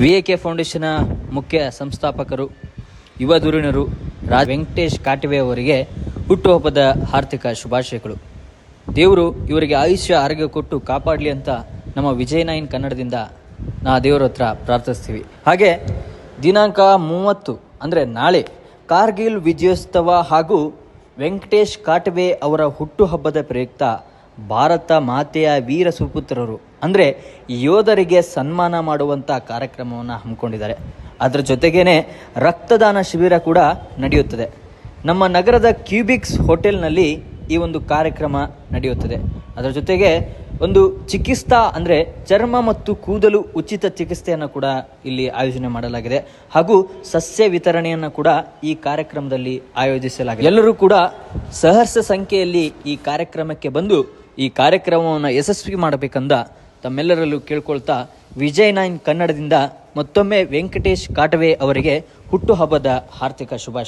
V A K ಫೌಂಡೇಶನ್ನ ಮುಖ್ಯ ಸಂಸ್ಥಾಪಕರು, ಯುವ ಧುರೀಣರು ರಾಜ್ ವೆಂಕಟೇಶ್ ಕಾಟಿವೆ ಅವರಿಗೆ ಹುಟ್ಟುಹಬ್ಬದ ಆರ್ಥಿಕ ಶುಭಾಶಯಗಳು. ದೇವರು ಇವರಿಗೆ ಆಯುಷ್ಯ, ಆರೋಗ್ಯ ಕೊಟ್ಟು ಕಾಪಾಡಲಿ ಅಂತ ನಮ್ಮ ವಿಜಯ ನೈನ್ ಕನ್ನಡದಿಂದ ನಾ ದೇವರ ಹತ್ರ ಪ್ರಾರ್ಥಿಸ್ತೀವಿ. ಹಾಗೆ ದಿನಾಂಕ ಮೂವತ್ತು ಅಂದರೆ ನಾಳೆ ಕಾರ್ಗಿಲ್ ವಿಜಯೋತ್ಸವ ಹಾಗೂ ವೆಂಕಟೇಶ್ ಕಾಟವೆ ಅವರ ಹುಟ್ಟುಹಬ್ಬದ ಪ್ರಯುಕ್ತ ಭಾರತ ಮಾತೆಯ ವೀರ ಸುಪುತ್ರರು. ಅಂದರೆ ಯೋಧರಿಗೆ ಸನ್ಮಾನ ಮಾಡುವಂಥ ಕಾರ್ಯಕ್ರಮವನ್ನು ಹಮ್ಮಿಕೊಂಡಿದ್ದಾರೆ. ಅದರ ಜೊತೆಗೇ ರಕ್ತದಾನ ಶಿಬಿರ ಕೂಡ ನಡೆಯುತ್ತದೆ. ನಮ್ಮ ನಗರದ ಕ್ಯೂಬಿಕ್ಸ್ ಹೋಟೆಲ್ನಲ್ಲಿ ಈ ಒಂದು ಕಾರ್ಯಕ್ರಮ ನಡೆಯುತ್ತದೆ. ಅದರ ಜೊತೆಗೆ ಒಂದು ಚಿಕಿತ್ಸಾ ಅಂದರೆ ಚರ್ಮ ಮತ್ತು ಕೂದಲು ಉಚಿತ ಚಿಕಿತ್ಸೆಯನ್ನು ಕೂಡ ಇಲ್ಲಿ ಆಯೋಜನೆ ಮಾಡಲಾಗಿದೆ. ಹಾಗೂ ಸಸ್ಯ ವಿತರಣೆಯನ್ನು ಕೂಡ ಈ ಕಾರ್ಯಕ್ರಮದಲ್ಲಿ ಆಯೋಜಿಸಲಾಗಿದೆ. ಎಲ್ಲರೂ ಕೂಡ ಸಹರ್ಷ ಸಂಖ್ಯೆಯಲ್ಲಿ ಈ ಕಾರ್ಯಕ್ರಮಕ್ಕೆ ಬಂದು ಈ ಕಾರ್ಯಕ್ರಮವನ್ನು ಯಶಸ್ವಿ ಮಾಡಬೇಕಂದ ತಮ್ಮೆಲ್ಲರಲ್ಲೂ ಕೇಳ್ಕೊಳ್ತಾ ವಿಜಯ್ ನೈನ್ ಕನ್ನಡದಿಂದ ಮತ್ತೊಮ್ಮೆ ವೆಂಕಟೇಶ್ ಕಾಟವೆ ಅವರಿಗೆ ಹುಟ್ಟುಹಬ್ಬದ ಹಾರ್ದಿಕ ಶುಭಾಶಯ